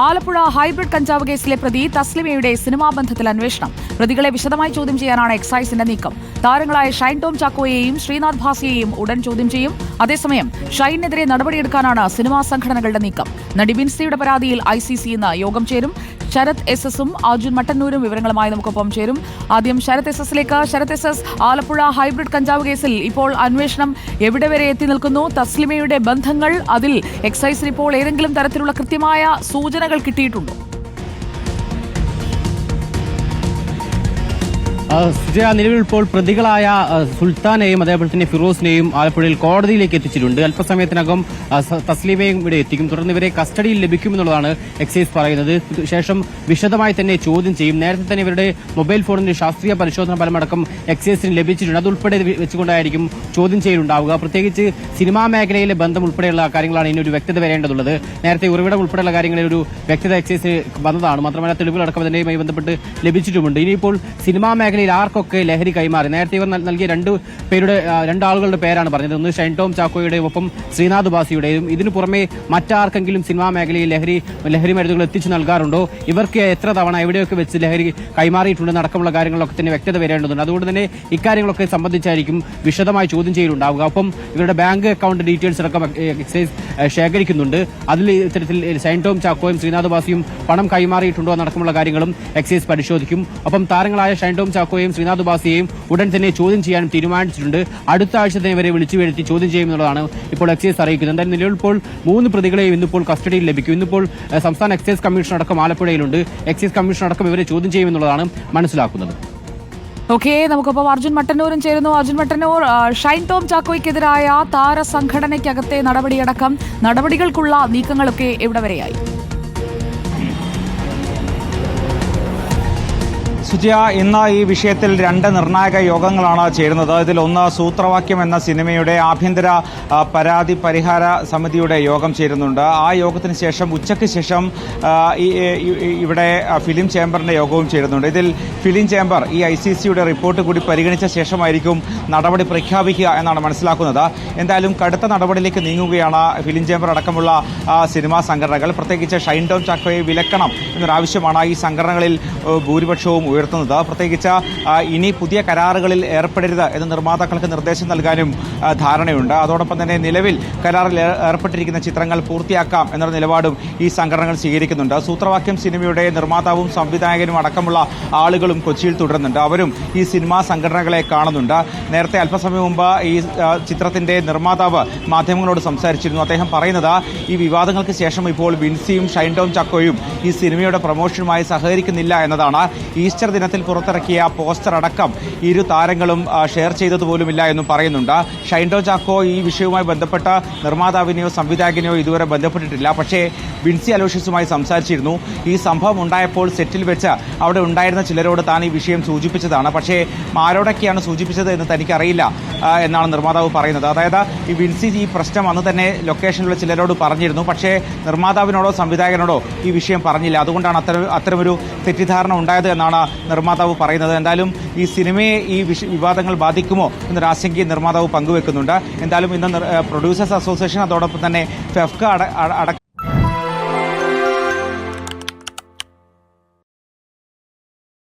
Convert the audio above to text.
Alappuzha hybrid കഞ്ചാവ് കേസിലെ പ്രതി തസ്ലിമയുടെ സിനിമാ ബന്ധത്തിൽ അന്വേഷണം. പ്രതികളെ വിശദമായി ചോദ്യം ചെയ്യാനാണ് എക്സൈസിന്റെ നീക്കം. താരങ്ങളായ ഷൈൻ ടോം ചാക്കോയെയും ശ്രീനാഥ് ഭാസിയെയും ഉടൻ ചോദ്യം ചെയ്യും. അതേസമയം ഷൈനെതിരെ നടപടിയെടുക്കാനാണ് സിനിമാ സംഘടനകളുടെ നീക്കം. നടി ബിൻസിയുടെ പരാതിയിൽ ഐ സി സി ഇന്ന് യോഗം ചേരും. ശരത് എസ് എസും അർജുൻ മട്ടന്നൂരും വിവരങ്ങളുമായി നമുക്കൊപ്പം ചേരും. ആദ്യം ശരത് എസ് എസിലേക്ക്. Sarath S S Alappuzha hybrid കഞ്ചാവ് കേസിൽ ഇപ്പോൾ അന്വേഷണം എവിടെ വരെ എത്തി നിൽക്കുന്നു? തസ്ലിമയുടെ ബന്ധങ്ങൾ അതിൽ എക്സൈസിന് ഇപ്പോൾ ഏതെങ്കിലും തരത്തിലുള്ള കൃത്യമായ സൂചനകൾ കിട്ടിയിട്ടുണ്ടോ? നിലവിൽ ഇപ്പോൾ പ്രതികളായ സുൽത്താനെയും അതേപോലെ തന്നെ ഫിറോസിനെയും ആലപ്പുഴയിൽ കോടതിയിലേക്ക് എത്തിച്ചിട്ടുണ്ട്. അല്പസമയത്തിനകം തസ്ലീമയും ഇവിടെ എത്തിക്കും. തുടർന്ന് ഇവരെ കസ്റ്റഡിയിൽ ലഭിക്കുമെന്നുള്ളതാണ് എക്സൈസ് പറയുന്നത്. ശേഷം വിശദമായി തന്നെ ചോദ്യം ചെയ്യും. നേരത്തെ തന്നെ ഇവരുടെ മൊബൈൽ ഫോണിന്റെ ശാസ്ത്രീയ പരിശോധന ഫലമടക്കം എക്സൈസിന് ലഭിച്ചിട്ടുണ്ട്. അതുൾപ്പെടെ വെച്ചുകൊണ്ടായിരിക്കും ചോദ്യം ചെയ്യലുണ്ടാവുക. പ്രത്യേകിച്ച് സിനിമാ മേഖലയിലെ ബന്ധം ഉൾപ്പെടെയുള്ള കാര്യങ്ങളാണ് ഇനി ഒരു വ്യക്തത വരേണ്ടതുള്ളത് നേരത്തെ ഉറവിടം ഉൾപ്പെടെയുള്ള കാര്യങ്ങളിൽ ഒരു വ്യക്തത എക്സൈസ് വന്നതാണ്. മാത്രമല്ല തെളിവുകളടക്കം അതിന്റെയുമായി ബന്ധപ്പെട്ട് ലഭിച്ചിട്ടുമുണ്ട്. ഇനിയിപ്പോൾ സിനിമാ മേഖലയിൽ ആർക്കൊക്കെ ലഹരി കൈമാറി? നേരത്തെ ഇവർ നൽ- നൽകിയ രണ്ട് പേരുടെ രണ്ടാളുകളുടെ പേരാണ് പറഞ്ഞത്. ഒന്ന് ഷൈൻ ടോം ചാക്കോയുടെയും ഒപ്പം ശ്രീനാഥ് ബാസിയുടെയും ഇതിനു പുറമെ മറ്റാർക്കെങ്കിലും സിനിമാ മേഖലയിൽ ലഹരി ലഹരി മരുന്നുകൾ എത്തിച്ചു നൽകാറുണ്ടോ? ഇവർക്ക് എത്ര തവണ എവിടെയൊക്കെ വെച്ച് ലഹരി കൈമാറിയിട്ടുണ്ടെന്ന് അടക്കമുള്ള കാര്യങ്ങളൊക്കെ തന്നെ വ്യക്തത വരേണ്ടതുണ്ട്. അതുകൊണ്ട് തന്നെ ഇക്കാര്യങ്ങളൊക്കെ സംബന്ധിച്ചായിരിക്കും വിശദമായി ചോദ്യം ചെയ്യലുണ്ടാവുക. അപ്പം ഇവരുടെ ബാങ്ക് അക്കൗണ്ട് ഡീറ്റെയിൽസ് അടക്കം എക്സൈസ് ശേഖരിക്കുന്നുണ്ട്. അതിൽ ഇത്തരത്തിൽ സൈൻ ടോം ചാക്കോയും ശ്രീനാഥ് ബാസിയും പണം കൈമാറിയിട്ടുണ്ടോ എന്നടക്കമുള്ള കാര്യങ്ങളും എക്സൈസ് പരിശോധിക്കും. ഒപ്പം താരങ്ങളായ ഷൈൻ ടോം ചാക്കോയും ശ്രീനാഥ് ഉപാസിയെയും ഉടൻ തന്നെ ചോദ്യം ചെയ്യാനും തീരുമാനിച്ചിട്ടുണ്ട്. അടുത്ത ആഴ്ച തന്നെ ഇവരെ വിളിച്ചു വരുത്തി ചോദ്യം ചെയ്യുമെന്നുള്ളതാണ് ഇപ്പോൾ എക്സൈസ് അറിയിക്കുന്നത്. എന്തായാലും നിലവിൽ ഇപ്പോൾ മൂന്ന് പ്രതികളെയും ഇന്നിപ്പോൾ കസ്റ്റഡിയിൽ ലഭിക്കും. ഇന്നിപ്പോൾ സംസ്ഥാന എക്സൈസ് കമ്മീഷൻ അടക്കം ആലപ്പുഴയിലുണ്ട്. എക്സൈസ് കമ്മീഷൻ അടക്കം ഇവരെ ചോദ്യം ചെയ്യുമെന്നുള്ളതാണ് മനസ്സിലാക്കുന്നത്. ഓക്കെ നമുക്കിപ്പോൾ അർജുൻ മട്ടന്നൂരും ചേരുന്നു. അർജുൻ മട്ടന്നൂർ ഷൈൻ ടോം ചാക്കോയ്ക്കെതിരായ താരസംഘടനയ്ക്കകത്തെ നടപടിയടക്കം നടപടികൾക്കുള്ള നീക്കങ്ങളൊക്കെ എവിടെ വരെയായി? സുജിയ ഇന്ന് ഈ വിഷയത്തിൽ രണ്ട് നിർണായക യോഗങ്ങളാണ് ചേരുന്നത്. ഇതിൽ ഒന്ന് സൂത്രവാക്യം എന്ന സിനിമയുടെ ആഭ്യന്തര പരാതി പരിഹാര സമിതിയുടെ യോഗം ചേരുന്നുണ്ട്. ആ യോഗത്തിന് ശേഷം ഉച്ചയ്ക്ക് ശേഷം ഇവിടെ ഫിലിം ചേംബറിന്റെ യോഗവും ചേരുന്നുണ്ട്. ഇതിൽ ഫിലിം ചേംബർ ഈ ഐ സി സിയുടെ റിപ്പോർട്ട് കൂടി പരിഗണിച്ച ശേഷമായിരിക്കും നടപടി പ്രഖ്യാപിക്കുക എന്നാണ് മനസ്സിലാക്കുന്നത്. എന്തായാലും കടുത്ത നടപടിയിലേക്ക് നീങ്ങുകയാണ് ഫിലിം ചേംബർ അടക്കമുള്ള സിനിമാ സംഘടനകൾ. പ്രത്യേകിച്ച് ഷൈൻ ടോം ചാക്കോയെ വിലക്കണം എന്നൊരാവശ്യമാണ് ഈ സംഘടനകളിൽ ഭൂരിപക്ഷവും ഭൂരിപക്ഷവും ഉയർത്തുന്നത്. പ്രത്യേകിച്ച് ഇനി പുതിയ കരാറുകളിൽ ഏർപ്പെടരുത് എന്ന് നിർമ്മാതാക്കൾക്ക് നിർദ്ദേശം നൽകാനും ധാരണയുണ്ട്. അതോടൊപ്പം തന്നെ നിലവിൽ കരാറിൽ ഏർപ്പെട്ടിരിക്കുന്ന ചിത്രങ്ങൾ പൂർത്തിയാക്കാം എന്നൊരു നിലപാടും ഈ സംഘടനകൾ സ്വീകരിക്കുന്നുണ്ട്. സൂത്രവാക്യം സിനിമയുടെ നിർമ്മാതാവും സംവിധായകനും അടക്കമുള്ള ആളുകളും കൊച്ചിയിൽ തുടരുന്നുണ്ട്. അവരും ഈ സിനിമാ സംഘടനകളെ കാണുന്നുണ്ട്. നേരത്തെ അല്പസമയം മുമ്പ് ഈ ചിത്രത്തിന്റെ നിർമ്മാതാവ് മാധ്യമങ്ങളോട് സംസാരിച്ചിരുന്നു. അദ്ദേഹം പറയുന്നത് ഈ വിവാദങ്ങൾക്ക് ശേഷം ഇപ്പോൾ വിൻസിയും ഷൈൻ ടോം ചക്കോയും ഈ സിനിമയുടെ പ്രൊമോഷനുമായി സഹകരിക്കുന്നില്ല എന്നതാണ് ഈസ്റ്റർ ദിനത്തിൽ പുറത്തിറക്കിയ പോസ്റ്റർ അടക്കം ഇരു താരങ്ങളും ഷെയർ ചെയ്തതുപോലുമില്ല എന്നും പറയുന്നുണ്ട്. ഷൈൻഡോ ചാക്കോ ഈ വിഷയവുമായി ബന്ധപ്പെട്ട നിർമ്മാതാവിനെയോ സംവിധായകനെയോ ഇതുവരെ ബന്ധപ്പെട്ടിട്ടില്ല. പക്ഷേ വിൻസി അലോഷ്യസുമായി സംസാരിച്ചിരുന്നു. ഈ സംഭവം ഉണ്ടായപ്പോൾ സെറ്റിൽ വെച്ച് അവിടെ ഉണ്ടായിരുന്ന ചിലരോട് താൻ ഈ വിഷയം സൂചിപ്പിച്ചതാണ്. പക്ഷേ ആരോടൊക്കെയാണ് സൂചിപ്പിച്ചത് എന്ന് തനിക്കറിയില്ല. എന്നാണ് നിർമ്മാതാവ് പറയുന്നത്. അതായത് ഈ വിൻസി ഈ പ്രശ്നം അന്ന് തന്നെ ലൊക്കേഷനിലുള്ള ചിലരോട് പറഞ്ഞിരുന്നു. പക്ഷേ നിർമ്മാതാവിനോടോ സംവിധായകനോടോ ഈ വിഷയം പറഞ്ഞില്ല. അതുകൊണ്ടാണ് അത്തരം അത്തരമൊരു തെറ്റിദ്ധാരണ ഉണ്ടായത് എന്നാണ് നിർമ്മാതാവ് പറയുന്നത്. എന്തായാലും ഈ സിനിമയെ ഈ വിവാദങ്ങൾ ബാധിക്കുമോ എന്നൊരു ആശങ്കയും നിർമ്മാതാവ് പങ്കുവെക്കുന്നുണ്ട്. എന്തായാലും ഇന്ന് പ്രൊഡ്യൂസേഴ്സ് അസോസിയേഷൻ അതോടൊപ്പം തന്നെ ഫെഫ്ക അട